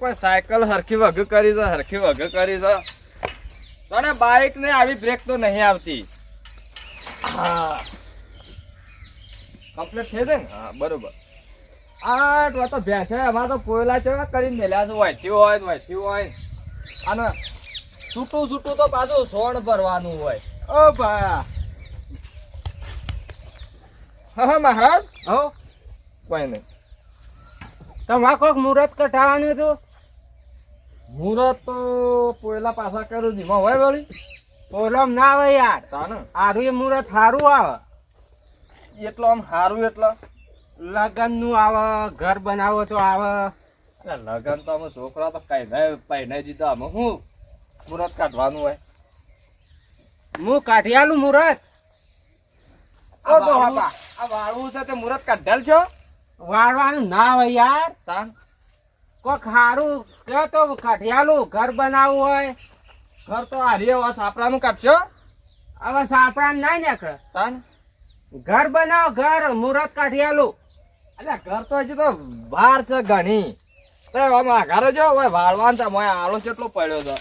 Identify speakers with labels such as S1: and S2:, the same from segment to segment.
S1: કોઈ સાયકલ હરખી વગ કરી છે હરખી વગ કરી છે. તને બાઇક ને આવી બ્રેક તો નહીં આવતી. હા. કમ્પ્લીટ થઈ જાય ને? હા બરોબર. આ તો ભેંસે અમારે તો કોયલા ચેવા કરીને મેલ્યા છે વહેતી હોય વાંચ્યું હોય અને છૂટું છૂટું તો પાછું સોણ ભરવાનું હોય. ઓ ભા હા હા મહારાજ?
S2: હો.
S1: કોઈ નહીં.
S2: તમારે કોઈક મુહૂર્ત કઢાવવાનું હતું?
S1: મુહૂર્ત તો કોયલા પાછા કરું ધીમા હોય વળી
S2: ઓલમ ના આવે યાર.
S1: તાને?
S2: આરું એ મુહૂર્ત સારું આવે.
S1: એટલો આમ સારું એટલો?
S2: લગનનું આવે ઘર બનાવો તો આવે.
S1: એટલે લગન તો અમે છોકરા તો કઈ નહીં પહેરાઈ દીધા અમે શું મુહૂર્ત કાઢવાનું હોય.
S2: હું કાઢિયાલું મુહૂર્ત
S1: આ
S2: ઓ
S1: વાળું-
S2: બાપા.
S1: આ વાળવું છે તે મુહૂર્ત કાઢેલ છો?
S2: વાળવાનું ના હોય યાર.
S1: તાન?
S2: કોઈક સારું કે તો કઠિયાલું ઘર બનાવવું હોય.
S1: ઘર તો હારી હવે આ સાપરાનું કાઢશો
S2: હવે સાપડા ના નીકળે.
S1: તાન.
S2: ઘર બનાવો ઘર મુહૂર્ત કાઢિયાલું
S1: એટલે ઘર તો હજી તો વાર છે ઘણી. તો ઘરે જો હવે વાળવાનું છે મોય આળો કેટલો પડ્યો છે.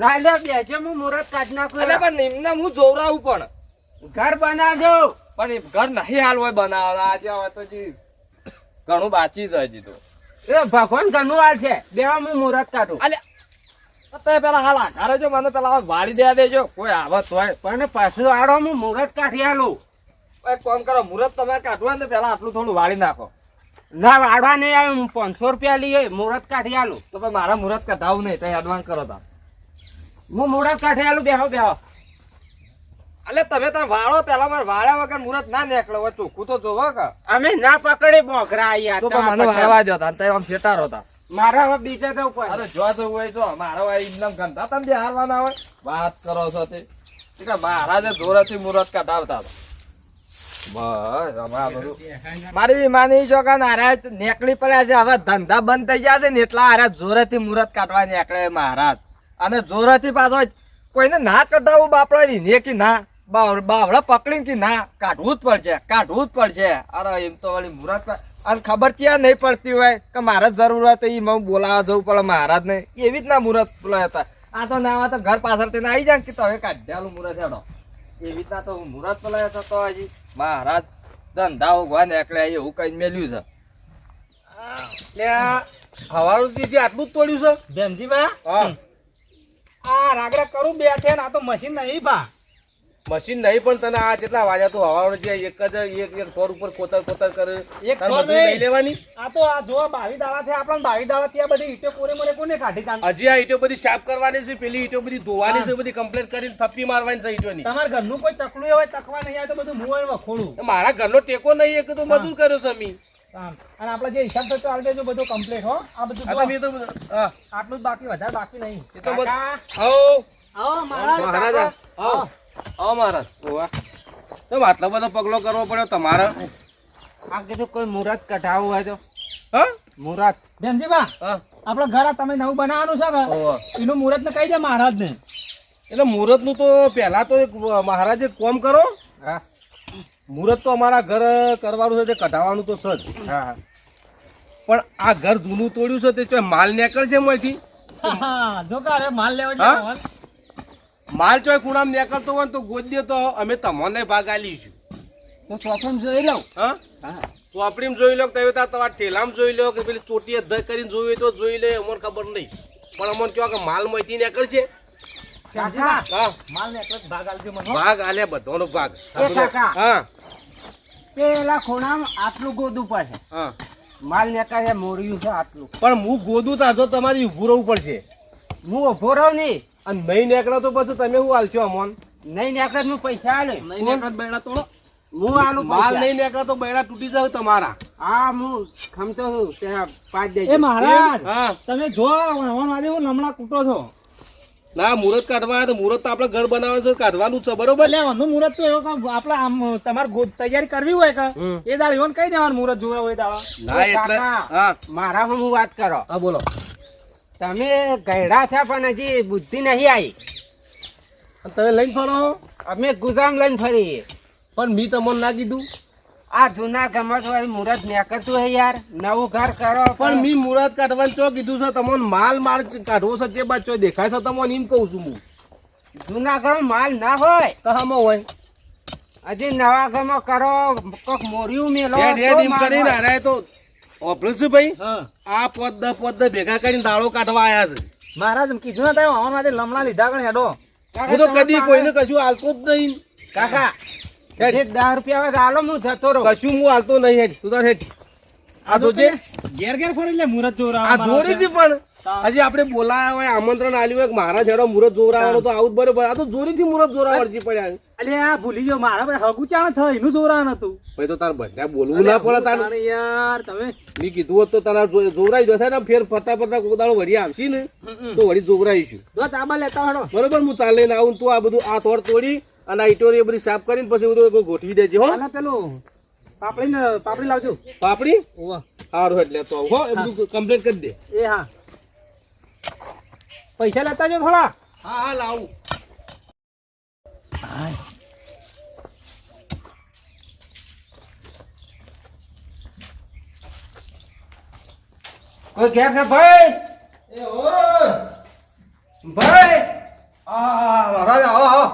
S2: ના લે બેસે હું મુહૂર્ત કાઢી નાખું.
S1: એટલે પણ નિમને હું જોવરાવું પણ.
S2: ઘર બનાવજો.
S1: પણ ઘર નહીં હાલ હોય બનાવવા આજે હવે તો જી ઘણું બાચી છે હજી તો.
S2: એ ભગવાન ઘરનું હાલ છે. બેવા હું મુહૂર્ત કાઢું.
S1: અલે તમે પેલા હાલ આઘારે જો મને પેલા વાળી દે દેજો. કોઈ આવત હોય.
S2: પણ પાછું આડો હું મુહૂર્ત આલું.
S1: એક કોમ કરો મુહૂર્ત તમે કાઢવા ને પેલા આટલું થોડું વાળી નાખો.
S2: ના વાળવા નહીં આવે હું પાંચસો રૂપિયા લઈએ મુહૂર્ત કાઢિયાલું
S1: તો મારા મુહૂર્ત કઢાવું નહીં ત્યાં એડવાન્સ કરો તા
S2: હું મુહૂર્ત આલું બેહો બેહો.
S1: અલે તમે તો વાળો પેલા માર વાળ્યા વગર મુરત ના નીકળો હોય ચોખ્ખું તો જોવો કે.
S2: અમે ના પકડે બોકરા આયા
S1: તો મને વાળવા જો તા આમ શેટારો તા.
S2: મારા હવે બીજા તો ઉપર.
S1: અરે જો તો હોય તો મારો આ એકદમ ગંધા તમે બે હારવાના હોય. વાત કરો છો તે. કે મહારાજે જોરેથી મુરત કઢાવતા હતા. મારી માની જો કે નારાજ નેકળી પડ્યા છે હવે ધંધા બંધ થઈ ગયા છે ને એટલા હારા જોરેથી મુહૂર્ત કાઢવા નીકળે મહારાજ. અને જોરેથી પાછો કોઈને ના કઢાવવું બાપડા ને કે ના. બાવ- બાવડા પકડીને કે ના કાઢવું જ પડશે કાઢવું જ પડશે. અરે એમ તો વળી મુરત અને ખબર ત્યાં નહીં પડતી હોય કે મારે જરૂર હોય તો એ મને બોલાવવા જવું પડે મહારાજ ને. એવી જ ના બોલાયા બોલાવ્યા હતા. આ તો ના તો ઘર પાછળથી આવી જાય કે તમે કાઢ્યાલું મુરત હેડો. એવી રીતના તો હું મુરત બોલાવ્યો હતો તો હજી મહારાજ ધંધા ઉગવા નીકળ્યા એવું કઈ મેલ્યું છે.
S2: હવારું જે આટલું જ તોડ્યું છે?
S1: હા.
S3: આ રાગડા કરું બેઠે ને આ તો મશીન નહીં બા.
S1: મશીન નહીં પણ તને આ જેટલા વાજા તો હવાવાળું જે એક જ એક એક થોર ઉપર કોતર કોતર કરે.
S3: એક નહીં.
S1: લેવાની?
S3: આ તો આ જો બાવી દાડા છે આપણને બાવી દાડા ત્યાં બધી ઈટો કોરે મને કોને કાઢી કાઢ?
S4: હજી આ ઈટો બધી સાફ કરવાની છે પેલી ઈટો બધી ધોવાની છે બધી કમ્પ્લીટ કરીને થપ્પી મારવાની છે ઈટોની.
S3: તમારા ઘરનું કોઈ ચકલું હોય ચકવા નહીં આવે તો બધું અહીં વખોડું.
S4: મારા ઘરનો ટેકો નહીં એક તો મજૂર કર્યો છે મી
S3: અને આપણે જે હિસાબ થતો આવી દેજો બધું કમ્પ્લીટ હો. આ બધું આટલું જ બાકી વધારે બાકી નહીં.
S4: એ તો બધું- આવો
S3: આવો મહારાજ
S4: મહારાજ ઓવા. તો આટલો બધો પગલો કરવો પડ્યો તમારે?
S2: આ કીધું કોઈ મુહૂર્ત કઢાવવું હોય તો.
S4: હા?
S2: મુહૂર્ત
S4: હા.
S3: આપણે ઘર તમે નવું બનાવવાનું છે ને એનું મુહૂર્ત ને કહી દે મહારાજ ને
S4: એટલે મુહૂર્તનું તો પહેલા તો એક મહારાજ એક કોમ કરો.
S2: હા.
S4: મુહૂર્ત તો અમારા ઘર કરવાનું છે તે કઢાવવાનું તો છે
S2: હા.
S4: પણ આ ઘર જૂનું તોડ્યું છે તે માલ નીકળશે
S3: હા, જો કે માલ લેવા
S4: માલ ચોય ખૂણામાં નીકળતો હોય ને તો ગોદીએ તો અમે તમને ભાગ આલીશું
S2: તો ચોખમ જોઈ લઉં?
S4: હા? ચોપડીમાં જોઈ લો તમે તમારા ઠેલામાં જોઈ લો કે પેલી ચોટીએ ધ કરીને જોઈ તો જોઈ લે અમને ખબર નહીં. પણ અમને કહો કે માલ મોતી નીકળશે.
S3: ભાગ
S4: આલે બધાનો ભાગ. હા.
S2: પેલા ખૂણામાં આટલું ગોદું પડશે
S4: હા.
S2: માલ નીકળે મોર્યું છે આટલું.
S4: પણ હું ગોદું તાજો તમારી ઊભું રહેવું પડશે.
S2: હું ઊભો રહું નહીં.
S4: અને નહીં નીકળે તો પછી તમે શું હાલશો અમોન
S2: નહીં નીકળે તો હું પૈસા આલે.
S3: નહીં નીકળે બૈડા તોડો.
S2: હું આલું
S4: માલ નહીં નીકળે તો બૈરા તૂટી જાવ તમારા.
S2: હા હું ખમતો છું. ત્યાં પાંચ
S3: એ મહારાજ તમે જો વણવા માટે હું નમણા કૂટો છો.
S4: ના મુહૂર્ત કાઢવા તો મુહૂર્ત તો આપણે ઘર બનાવવાનું છે કાઢવાનું છે બરોબર?
S3: એટલે આનું મુહૂર્ત તો એવો આપણે આમ તમારે તૈયારી કરવી હોય કે. એ દાળ એવો કહી દેવાનું મુહૂર્ત જોવે હોય દાડા.
S4: ના એટલે
S2: મારા હું વાત કરો.
S4: હા બોલો.
S2: તમે ગયડા થયા પણ હજી બુદ્ધિ નહીં આવી.
S4: તમે લઈને ફરો
S2: અમે ગુદામ લઈને ફરીએ.
S4: પણ મી તમને ના કીધું?
S2: આ જૂના ગમત વાળી મુહૂર્ત નીકળતું હે યાર. નવું ઘર કરો
S4: પણ મી મુરત કાઢવાનું ચો કીધું છે? તમને માલ માલ કાઢવો છે જે બાદ ચો દેખાય છે તમને? એમ કહું છું હું.
S2: જૂના ઘર માલ ના હોય.
S4: તો હમો હોય?
S2: હજી નવા ઘરમાં કરો કોક મોર્યું મેલો
S4: રેડ એમ કરીને અરે તો ઓપરેશન ભાઈ
S5: હા.
S4: આ પોદ પોદ ભેગા કરીને દાળો કાઢવા આયા છે.
S5: મહારાજ કીધું ને તમે આવવા માટે લમણા લીધા કણ હેડો.
S4: હું તો કદી કોઈને કશું હાલતો જ નહીં.
S2: કાકા જે દસ રૂપિયા તો હાલો હું જતો રહું.
S4: કશું હું હાલતો નહીં હેડ તું તાર હેડ આ જોજે.
S5: ઘેર ઘેર ફરી લે મુહૂર્ત જોરા
S4: આ જોરી હતી પણ. હજી આપણે બોલાયા હોય આમંત્રણ આલ્યું હોય મારા છેડો મુરત જોરાવાનો તો આવું જ બરોબર. આ તો જોરીથી મુરત જોરા વળજી પડ્યા
S5: અલે આ ભૂલી ગયો. મારા ભાઈ હગુ ચાણ થયો એનું જોરા હતું.
S4: ભાઈ તો તાર બધા બોલવું ના પડે તાર.
S5: યાર તમે.
S4: મેં કીધું હોત તો તારા જોરાઈ જશે ને ફેર ફરતા ફરતા કોદાળો વળી આવશી ને. તો વળી જોરાઈશું
S5: જો ચાબા લેતા હેડો
S4: બરોબર હું ચાલે ને આવું તું આ બધું આ થોડ તોડી અને આ ઇટોરી બધી સાફ કરીને પછી બધું ગોઠવી દેજે હો.
S5: પેલું પાપડી ને પાપડી? લાવજો
S4: પાપડી સારું એટલે તો હો. એ બધું કમ્પ્લીટ કરી દે.
S5: એ હા. પૈસા લેતા જો થોડા.
S4: હા હા લાવું.
S2: કોઈ ઘેર છે ભાઈ? ભાઈ.
S6: મહારાજ આવો આવો.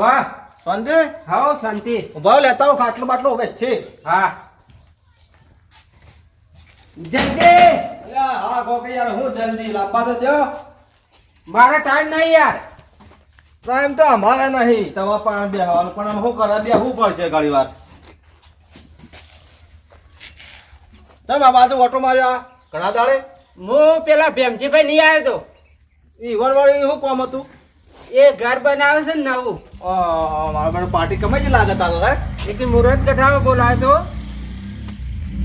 S2: વાહ.
S6: શાંતિ?
S2: હાઓ શાંતિ.
S6: ભાવ લેતા હો ખાટલો બાટલો હવે છે.
S2: હા. જલ્દી.
S6: અલ્યા, હા કહો કે યાર હું જલ્દી લાવવા તો દો
S2: મારા ટાઈમ નહીં યાર.
S6: ટાઈમ તો અમારે નહીં. તમારે પણ બેહવાનું. પણ શું કરે? બેહવું પડશે ઘણી વાર. તમે આ બાજુ ઓટો માર્યો ઘણા દાડે?
S2: હું પેલા ભેમજીભાઈ નહીં આવ્યો તો.
S6: ઈવન વાળી શું કોમ હતું?
S2: એ ઘર બનાવે છે ને નવું.
S6: મારા મને પાર્ટી કમાઈ જ લાગે તારો હે?
S2: એક મુહૂર્ત કઢાવે બોલાય તો.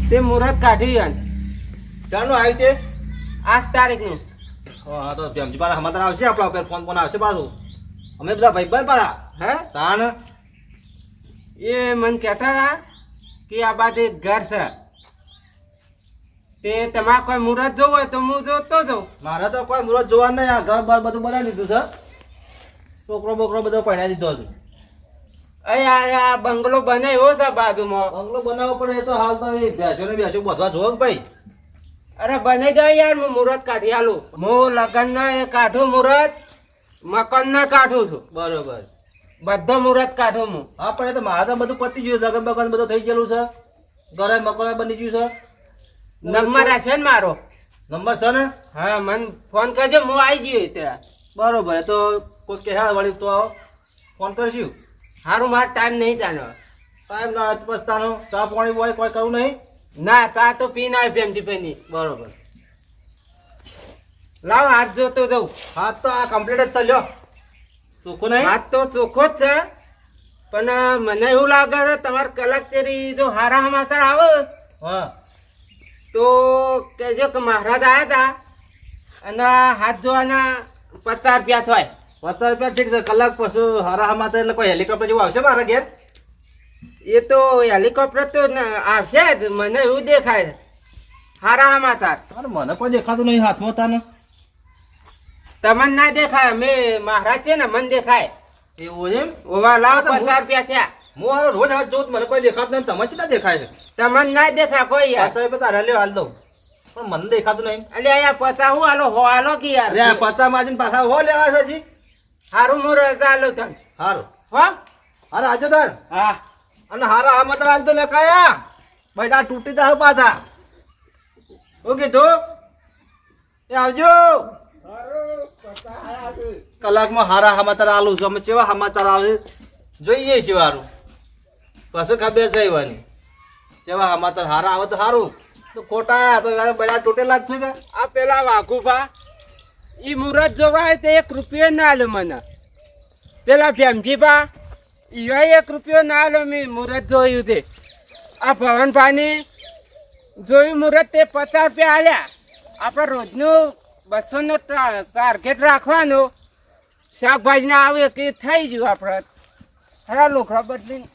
S2: તે મુહૂર્ત કાઢી
S6: ચાનું આવ્યું છે
S2: આઠ તારીખનું.
S6: હા તો જેમજી બારા સમાચાર આવશે, આપણા ઉપર ફોન ફોન આવશે પાછું. અમે બધા ભાઈ ભાઈ પાડા
S2: હે?
S6: તાણ?
S2: એ મને કહેતા હતા કે આ બાદ ઘર છે. તે તમારે કોઈ મુહૂર્ત જોવું હોય તો હું જોતો જાઉં.
S6: મારે તો કોઈ મુરત જોવા નહીં, આ ઘર બાર બધું બનાવી દીધું છે. છોકરો બોકરો બધો પહેરાવી દીધો છે.
S2: આ બંગલો બંગલો બનાવ્યો છે બાજુમાં.
S6: બંગલો બનાવવો પડે તો હાલ તો બેસો ને બેસો બધવા જોવો ભાઈ.
S2: અરે બને દો યાર હું મુહૂર્ત કાઢી આલું. હું લગ્ન એ કાઢું મુહૂર્ત મકાન કાઢું છું.
S6: બરોબર.
S2: બધો મુહૂર્ત કાઢું હું.
S6: હા પણ એ તો મારે તો બધું પતી ગયું લગન બગન બધું થઈ ગયેલું છે. ઘરે મકાન બની ગયું છે.
S2: નંબર છે ને મારો.
S6: નંબર છે ને?
S2: હા મને ફોન કરજો હું આવી ગયો ત્યાં.
S6: બરોબર એ તો કોઈ કહે વળી તો ફોન કરશું?
S2: સારું મારો ટાઈમ નહીં ચાલ્યો
S6: ટાઈમ ના પસ્તાનો ચા પાણી હોય કોઈ કરવું નહીં?
S2: ના ચા તો પીને આવી ભેમજીભાઈની
S6: બરોબર.
S2: લાવ હાથ જોતો જઉં.
S6: હાથ તો આ કમ્પ્લીટ જ ચાલ્યો ચોખ્ખો નહીં?
S2: હાથ તો ચોખ્ખો જ છે. પણ મને એવું લાગે છે તમારે કલાક તેરી જો હારા સમાચાર આવે
S6: હા.
S2: તો કહેજો કે મહારાજ આવ્યા હતા અને હાથ જોવાના પચાસ રૂપિયા થાય.
S6: પચાસ રૂપિયા ઠીક છે કલાક પછી હારા હામાં એટલે કોઈ હેલિકોપ્ટર જેવું આવશે મારા ઘેર?
S2: એ તો હેલિકોપ્ટર તો આવશે જ મને એવું દેખાય. હારા સમાચાર
S6: અરે મને કોઈ દેખાતું નહીં હાથમાં તાને.
S2: તમને ના દેખાય મેં મહારાજ છે ને મને દેખાય.
S6: એવું એમ?
S2: ઓવા લાવ પચાસ રૂપિયા થયા
S6: હું હારો રોજ હાથ જોઉં મને કોઈ દેખાતું નહીં તમે કેટલા દેખાય છે?
S2: તમને ના દેખાય કોઈ યાર.
S6: રૂપિયા તારે લ્યો હાલ દઉં. પણ મને દેખાતું નહીં.
S2: એટલે અહીંયા પચાસ હું હાલો હો હાલો કે યાર.
S6: પચાસ માજીને પાછા હો લેવા છે
S2: હારું હું રજા આલું તને.
S6: હારું.
S2: હો?
S6: અરે આજો તાર.
S2: હા.
S6: અને હારા હામાં તાર હાલ તો ભાઈ બેટા તૂટી તા પાછા. શું કીધું? એ આવજો. કલાકમાં હારા સમાચાર આલું છું. અમે કેવા સમાચાર આવે જોઈએ છીએ વારું પછી ખબર છે એવાની કેવા સમાચાર હારા આવે તો સારું તો ખોટા તો બધા તૂટેલા જ છે કે?
S2: આ પેલા વાઘુભા એ મુરત જોવાય તે એક રૂપિયો ના આલ્યો મને. પેલા ભેમજીભા ઈવા એક રૂપિયો ના લો મેં મુરત જોયું તે. આ ભવનભાની જોયું મુરત તે પચાસ રૂપિયા આલ્યા. આપણે રોજનું બસોનું ટાર્ગેટ રાખવાનું. શાકભાજીને આવે કે થઈ ગયું આપણે. હરા લોખરા બદલી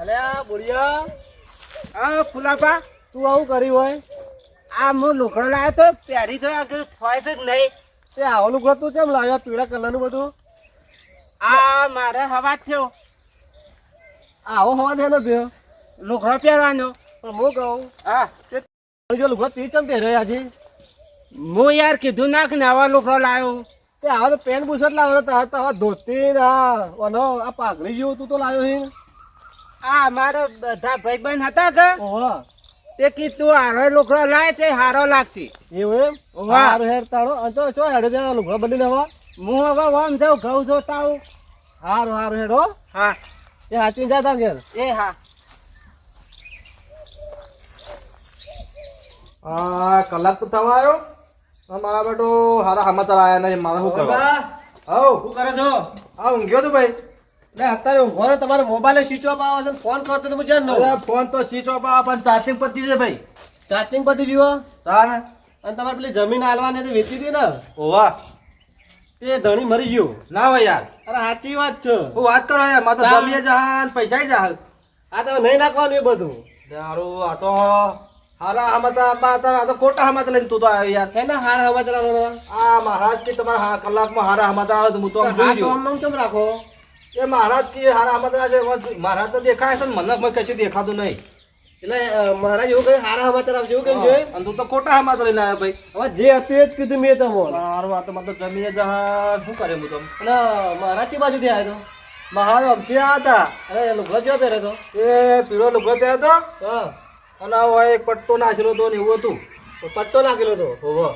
S5: અલ્યા, બોલિયા.
S2: હા ફુલાપા
S5: તું આવું કર્યું હોય.
S2: આ હું લુગડો લાવ્યો તો પહેરી તો આ થાય છે કે નહીં?
S3: તે આવો લુગડો તું કેમ લાવ્યો પીળા કલરનું બધું?
S2: આ મારે હવા થયો.
S3: આવો હવા થયેલો થયો.
S2: લુગડો પહેરવાનો.
S3: પણ હું કહું
S2: હા.
S3: જો લુગડો તે ચમ પહેર્યો આજે?
S2: હું યાર કીધું ના કે આવા લુગડો લાવ્યો
S3: તે આવો તો પેન બુશર્ટ લાવ્યો તો તો ધોતી આ પાઘડી જેવું તું તો લાવ્યો હે.
S2: આ મારા બધા ભાઈબંધ હતા કે?
S3: ઓહો.
S2: તે કીધું હારો લુગડો લાય તે હારો લાગશે.
S3: એવું એમ?
S2: વાહ.
S3: સારું હેર તાળો. અને તો ચો હેડે ત્યાં લુગડો
S2: હું હવે ઓમ જાઉં ઘઉં જોતા આવું.
S3: હારું સારું હેડો.
S2: હા.
S3: એ હાચવીને જા ઘેર.
S2: એ હા.
S6: હા કલાક તો થવા આવ્યો. મારા બેટો હારા સમાચાર આવ્યા નહીં. મારે શું કરવા? હવ.
S3: શું કરે છો?
S6: હા ઊંઘ્યો તો ભાઈ?
S3: ને અત્યારે ઊંઘો ને તમારે મોબાઈલ સ્વિચ ઓફ આવે છે ફોન કરતો તો મજા ન
S6: ફોન તો સ્વિચ ઓફ આ પણ ચાર્જિંગ પતી છે ભાઈ.
S3: ચાર્જિંગ પતી ગયું
S6: તાર
S3: અને તમારે પેલી જમીન હાલવાની વેચી ને?
S6: ઓવા.
S3: તે ધણી મરી ગયું.
S6: ના હોય યાર.
S3: અરે સાચી વાત છે.
S6: હું વાત કરો યાર મારે તો. જમીએ જહાન પૈસા જહાન
S3: આ તમે નહીં નાખવાનું એ બધું.
S6: આ તો હારા હમતા આપવા હતા આ તો ખોટા સમાચાર લઈને તું તો આવ્યો યાર.
S3: એના હાર આલો
S6: આ મહારાજ કે તમારા કલાકમાં હારા સમાચાર આવે તો હું તો આમ જોઈ
S3: તો આમ નામ કેમ રાખો?
S6: એ મહારાજ કે હારા સમાચાર આવે મહારાજ તો દેખાય છે મને કોઈ કશું દેખાતું નહીં.
S3: એટલે મહારાજ એવું કહે હારા હમતરા આવશે એવું કેમ છે
S6: અને તું તો ખોટા હમત લઈને આવ્યો ભાઈ.
S3: હવે જે હતું એ જ કીધું મેં તમને.
S6: મારું વાત તો મતલબ જમીએ જહાન શું કરે હું તો
S3: અને મહારાજ ચી બાજુથી આવ્યો
S6: મહારાજ અમથી હતા.
S3: અરે લુગડો જેવો પહેર્યો તો
S6: એ પીળો લુગડો પહેર્યો હતો.
S3: હા.
S6: અને હવે એક પટ્ટો નાખેલો હતો ને એવું હતું.
S3: તો પટ્ટો નાખેલો હતો?
S6: ઓહો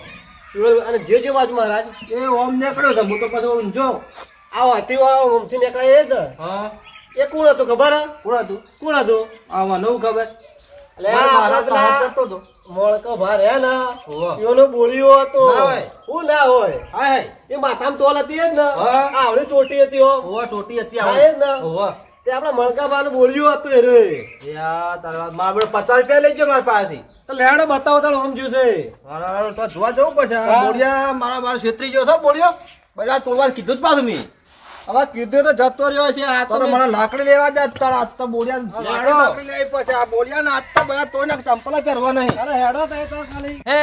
S3: પીળો- અને જે જે બાજુ મહારાજ?
S6: એ ઓમ નીકળ્યો છે હું તો પછી ઊંઝો
S3: આ હાથી વાળો ઊંઘથી નીકળે એ જ
S6: હા.
S3: એ કોણ હતું ખબર?
S6: કોણ હતું?
S3: કોણ હતું?
S6: આમાં નવું ખબર.
S3: મોળકો ભાર હે ને. એનો બોળિયો હતો. હું ના હોય.
S6: હા
S3: એ માથામાં તોલ હતી જ ને આવડી ચોટી હતી હો.
S6: ટોટી હતી
S3: આવડે. જ ને. તે આપણા મણકા ભાર બોળિયું હતું એ રે.
S6: તારા માં આપણે પચાસ રૂપિયા લઈ ગયો મારા પાસેથી.
S3: તો લેડો બતાવો તાણ આમ જ્યું છે
S6: તો જોવા જવું પડશે. આ મારા મારા છેતરી ગયો છો બોડિયો બધા તોડવા કીધું જ પાછું મેં.
S3: હવે કીધું તો જતો રહ્યો છે આ
S6: તો મને લાકડી લેવા દે તાર આજ તો બોડિયા
S3: હા,
S6: લાકડી લઈ પછી આ બોલ્યા ને આજ તો બધા તોય ચંપલ પહેરવા નહીં.
S3: અરે હેડો તો તો ખાલી.
S1: હે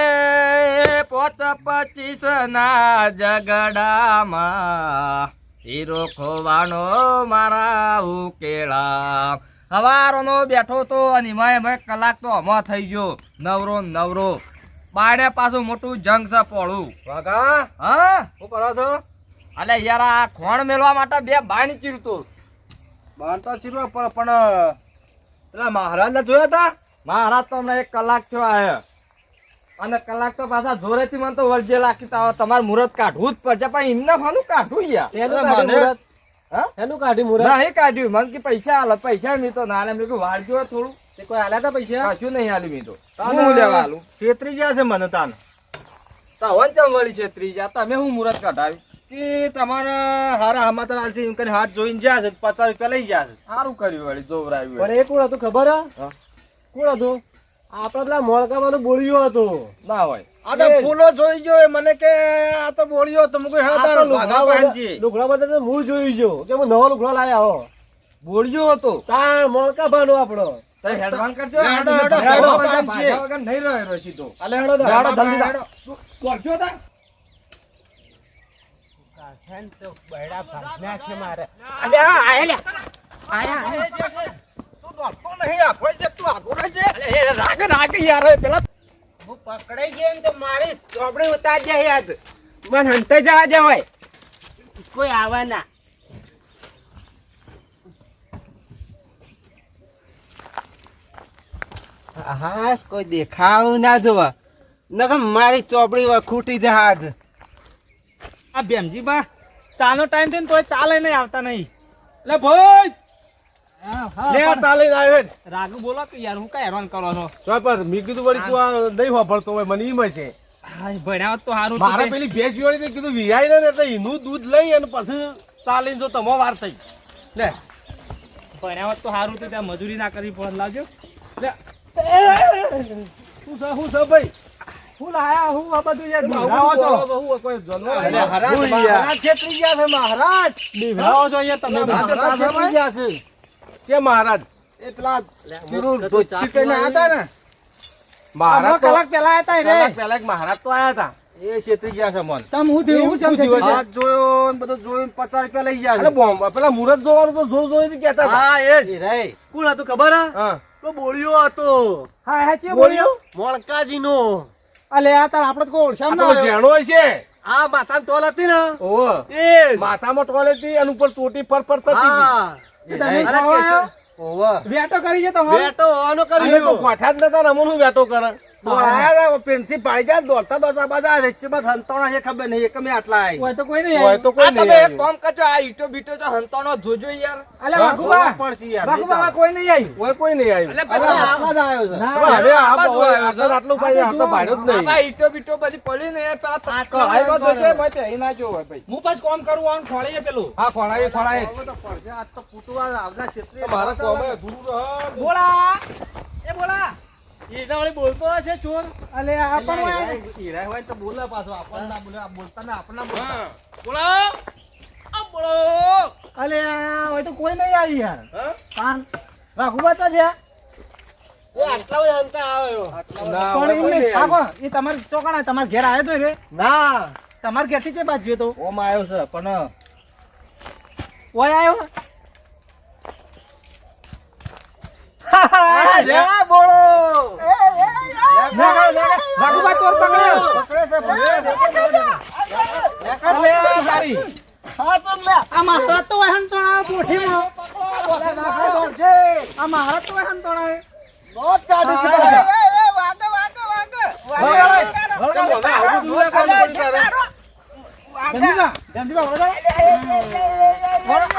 S1: પોચ પચીસ ના ઝઘડામાં હીરો ખોવાનો મારા ઉકેલા હવારોનો બેઠો તો અને એમાં એમાં કલાક તો હમો થઈ ગયો. નવરો નવરો. બાયણે પાછું મોટું જંગ છે પોળું.
S6: વાઘા
S1: હા?
S6: શું કરો છો?
S1: અલે યાર આ ખોણ મેળવા માટે બે બાયણ ચીરતો
S6: બાણ તો ચીરવા પણ પણ પેલા મહારાજ ને જોયા હતા
S1: મહારાજ તો હમણાં એક કલાક થયો આયો. અને કલાક તો પાછા જોરેથી મને તો વરજે લાગી તો તમારે મુહૂર્ત કાઢવું જ પડશે. પણ એમને ફાનું કાઢવું યાર.
S3: એનું
S6: કાઢ્યું
S3: મુરત?
S1: નહીં કાઢ્યું મને કે પૈસા હાલ પૈસા મી તો ના લે મેં વાળજો થોડું.
S3: તે કોઈ હાલ્યા હતા પૈસા?
S1: કશું નહીં હાલ્યું મેં તો. હું લેવા હાલું
S6: છેતરી જ્યાં છે મને તાન.
S1: તો વંચમ વળી છે ત્રીજા તમે હું મુહૂર્ત કાઢાવી?
S6: કે તમારા હારા હમાતર આલથી એમ કરીને હાથ જોઈને જ્યાં છે પચાસ રૂપિયા લઈ ગયા છે.
S1: સારું કર્યું વળી જોવરાયું
S3: પણ એ કોણ હતું ખબર હા. કોણ હતું? આપડા પેલા મોળકાવાનું બોળિયું હતું.
S1: ના હોય.
S6: આ તો ફૂલો જોઈ ગયો મને કે આ તો બોળિયો તો મુકે
S3: તો
S6: હેડા
S3: લુગડા
S6: ભાગા
S3: બધા-
S6: પાનજી.
S3: લુગડા બધા તો હું જોઈ જો કે હું નવો લુગડો લાયા હો
S1: હતો.
S3: તાણ મોળકા ભાનો આપણો
S1: હેડવાન કરજો.
S6: હેડો, હેડો, હેડો,
S1: વગર
S6: હેડો.
S1: ભાગ્યા વગર નહીં રહ્યો સીધો.
S3: અલે હેડો
S1: હેડો, જલ્દી
S6: હેડો.
S1: કરજો તા.
S2: તો બૈડા ભાગના છે મારે. અલે આયા લે આયા.
S6: તું દોડતો નહીં આખો જે તું આગો રહેજે
S1: અલે એ રાગ રાગ યાર પેલા
S2: હું પકડાઈ ગયો ને તો મારી ચોપડી ઉતાર જાય યાદ મને હંતે જવા દે હોય. કોઈ આવવાના હા કોઈ દેખાવ ના જોવા. નકર મારી ચોપડી ખૂટી જહાજ.
S3: આ ભેમજી બા ચાનો ટાઈમ થયો ને તોય ચાલે નહીં આવતા નહીં.
S6: લે ભાઈ! લે આ ચાલીને આવ્યો હે.
S3: રાગુ બોલો કે યાર હું કઈ હેરાન કરો છો?
S6: પર મેં કીધું વળી તું આ નહીં વાપરતો હોય મને ઈમ છે.
S3: હા ભણ્યા તો સારું
S6: મારે પેલી ભેંસ તે કીધું વિહાઈ ને એટલે એનું દૂધ લઈ અને પછી ચાલીને જો તમો વાર થઈ. લે.
S3: ભણ્યા તો સારું તો ત્યાં મજૂરી ના કરવી પડે લાવજો.
S6: લે. શું છે શું છે ભાઈ?
S3: હું લાયા હું આ બધું યાર
S6: બીવડાવો
S3: બીવડાવો
S6: છો?
S3: છો
S6: કોઈ જાનવર
S3: અરે હરાજ, મહારાજ
S6: છેતરી ગયા છે મહારાજ.
S3: બીવડાવો છો યાર તમે
S6: મહારાજ છેતરી ગયા છે. કે મહારાજ? એ પેલા પેલું ધોતી પહેરીને હતા ને.
S4: મહારાજ
S3: કલાક પેલા હતા રે.
S4: પહેલા મહારાજ તો આયા હતા. એ છેતરી ગયા છે મન
S3: તમ હું થયું? હું?
S6: હાથ જોયો ને બધું રૂપિયા લઈ ગયા
S4: અરે બોમ્બ પેલા મુરત જોવાનું તો જોર જોરથી કહેતા
S3: હા એ જ.
S6: રે.
S3: કોણ હતું ખબર હે?
S4: હા.
S3: તો બોળિયો હતો.
S2: હા હા બોળિયો.
S3: મોળકાજી નો
S2: અલે આ તાર આપણે તો કોઈ ઓળખાણ ના
S4: જેણો હોય છે.
S3: આ માથામાં ટોલ હતી ને?
S4: ઓ
S3: એ.
S4: માથામાં ટોલ હતી અને ઉપર ચોટી પર પર થતી હતી.
S2: વેટો કરી છે તમારે?
S3: વેટો હોવાનો
S4: કરી તો કોઠા જ નતા રમણ હું વેટો કરે
S6: પેનથી પાડી જાય દોડતા દોડતા બધા રેચીમાં હંતોણા છે ખબર નહીં એક આટલા આવી
S2: હોય તો કોઈ નહીં
S4: હોય તો કોઈ નહીં
S1: તમે એક કામ કરજો આ ઈટો બીટો તો હંતાનો જોજો યાર.
S2: અલે
S4: હા,
S6: પડશે યાર
S2: વાઘુબા કોઈ નહીં આવ્યું
S4: હોય કોઈ નહીં આવ્યું
S1: એટલે
S6: અરે આવા આવ્યો છે.
S2: ના,
S4: આ
S1: આ
S4: બહુ-
S1: બધું
S4: આ તો આટલું ભાઈ આ તો ભાડ્યો જ
S1: આ ઈટો બીટો બધી પડી ને યાર પેલા
S3: આ
S1: આવ્યો તો છે મેં પહેરી ના જોયો ભાઈ.
S2: હું પાછું કોમ કરું આમ ખોળીએ પેલું.
S4: હા ખોળાય ખોળાય
S6: તો પડશે આજ તો ફૂટવા આવના ક્ષેત્રે
S4: મારા કોમે અધૂરું રહે.
S2: બોલા. એ બોલા.
S3: ઈના વાળી બોલતો હશે ચોર?
S2: અલે આ પણ.
S6: હીરા હોય તો બોલે પાછો. આપણને ના બોલે આ બોલતા ને આપણે ના બોલતા.
S4: બોલો. આ બોલો.
S2: અલે હોય તો કોઈ નહીં આવી યાર.
S4: કાન
S2: રાખું વાઘુબા તો છે. તમારે ઘેર આવ્યો તો રે.
S3: ના.
S2: તમારે ઘેરથી છે બાજુ તો
S6: ઓમ આવ્યો છે પણ
S2: ઓય આવ્યો.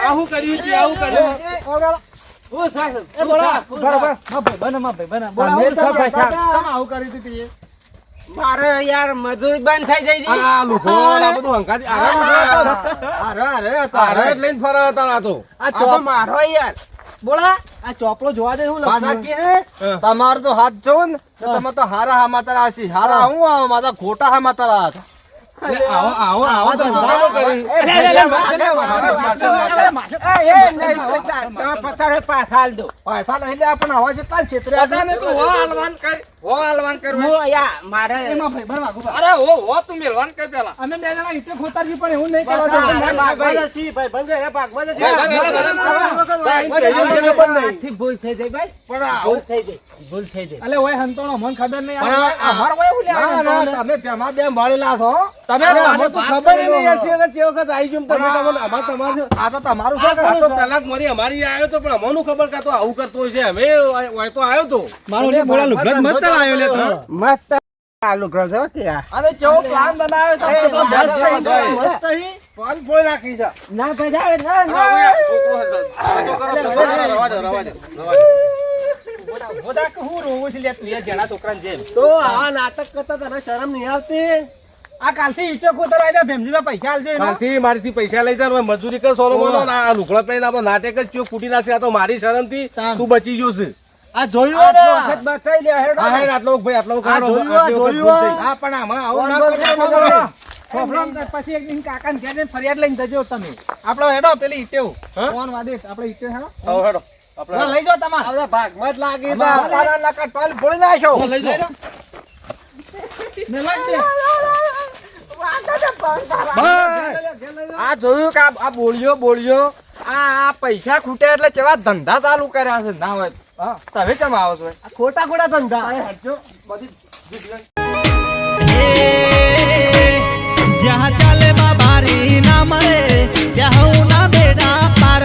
S4: આવું કર્યું છે, આવું કર્યું.
S2: મારે યાર મજૂરી બંધ થઈ જઈ
S4: આ આ આ બધું.
S6: અરે. અરે
S4: લઈને તો.
S6: આ મારો યાર.
S2: બોલા.
S3: આ ચોપડો જોવા દે હું
S6: પાછા કે તમારો તો હાથ જોઉં ને તો તમે તો હારા હામાતર આસી હારા હું. આવો? મારા ખોટા હામાતર આ હતા.
S4: આવો આવો આવો તો ન કરી.
S2: અલે, માથે, માથે, માથે, માથે.
S6: પૈસા લઈ લે પણ આવા. જેટલા ક્ષેત્રે
S1: તું હો હાલવાન કર હો યા મારે
S2: એમાં ભાઈ.
S1: અરે હો હો તું મેલવાન કર પેલા
S2: અમે બે જણા ખોતારજી પણ એવું નહીં કરવા
S3: ભાઈ,
S1: ભાઈ, ભાઈ,
S2: ભૂલ થઈ જાય ભૂલ થઈ જાય અલે ઓય હંતોણો મને ખબર નહીં
S6: આ-
S2: ઓય
S6: ના ના તમે પેમાં બે મળેલા છો
S2: તમે
S4: અમે તો ખબર નહીં યાર છે ને જે વખત આવી ગયું તમે તમને અમાર તમારે
S6: આ તો તમારું છે
S4: આ તો કલાક મરી અમારી આવ્યો તો પણ અમોનું ખબર કે તો આવું કરતો હોય છે હવે હોય તો આવ્યો તો
S2: મારો મસ્ત લાવ્યો લે
S3: મસ્ત આલુ ગ્રહ છે કે
S1: કેવો પ્લાન બનાવ્યો તો
S6: મસ્ત હી. પણ ફોડી નાખી જા
S2: ના ભજાવે ના
S4: ના છોકરો કરો, રવા દે, રવા દે, રવા દે, રવા દે.
S3: કે હું રોવું છે લે તું એ જણા છોકરાને જેમ. તો આવા નાટક કરતા તને શરમ નહીં આવતી?
S2: આ કાલથી ઈટો ખોતર આવી જાય ભેમજીમાં પૈસા આલજો કાલથી
S4: મારથી પૈસા લઈ જા મજૂરી કર સોલોમોનો ને આ લુકડા આપણો નાટક જ ચો ફૂટી નાખશે આ તો મારી શરમથી
S2: થી
S4: તું બચી ગયો છે
S3: આ જોયું ને?
S2: બતાઈ લે હેડો.
S4: આ હેડ આટલો ભાઈ આટલો કાઢો
S3: જોયું આ,
S4: આટલી
S3: જોયું
S6: હા પણ આમાં આવું ના
S3: કોણ
S6: કરો.
S3: બોલે?
S2: છોકરો, છોકરો, પછી એક દિન કાકાને ઘેર ફરિયાદ લઈને જજો તમે. આપણો હેડો પેલી ઈટેવ.
S4: હા?
S2: વાદે આપણે ઈટેવ હેડો.
S4: આવો હેડો. આપણે
S2: લઈ જાઓ તમારે.
S3: આ ભાગમાં જ લાગી તા.
S6: અમારા ટોલ ફોડી નાખ્યો
S4: લઈ જાઓ.
S2: ને લઈ દે.
S1: આ જોયું કે આ- બોલ્યો આ આ પૈસા ખૂટે એટલે કેવા ધંધા ચાલુ કર્યા છે? ના હોય હા તમે કેમ આવો છો?
S3: ખોટા ખોટા ધંધા.
S1: હટજો. બધી જહાં ચાલે બાબારી ના મળે ત્યાં હું ના બેડા પાર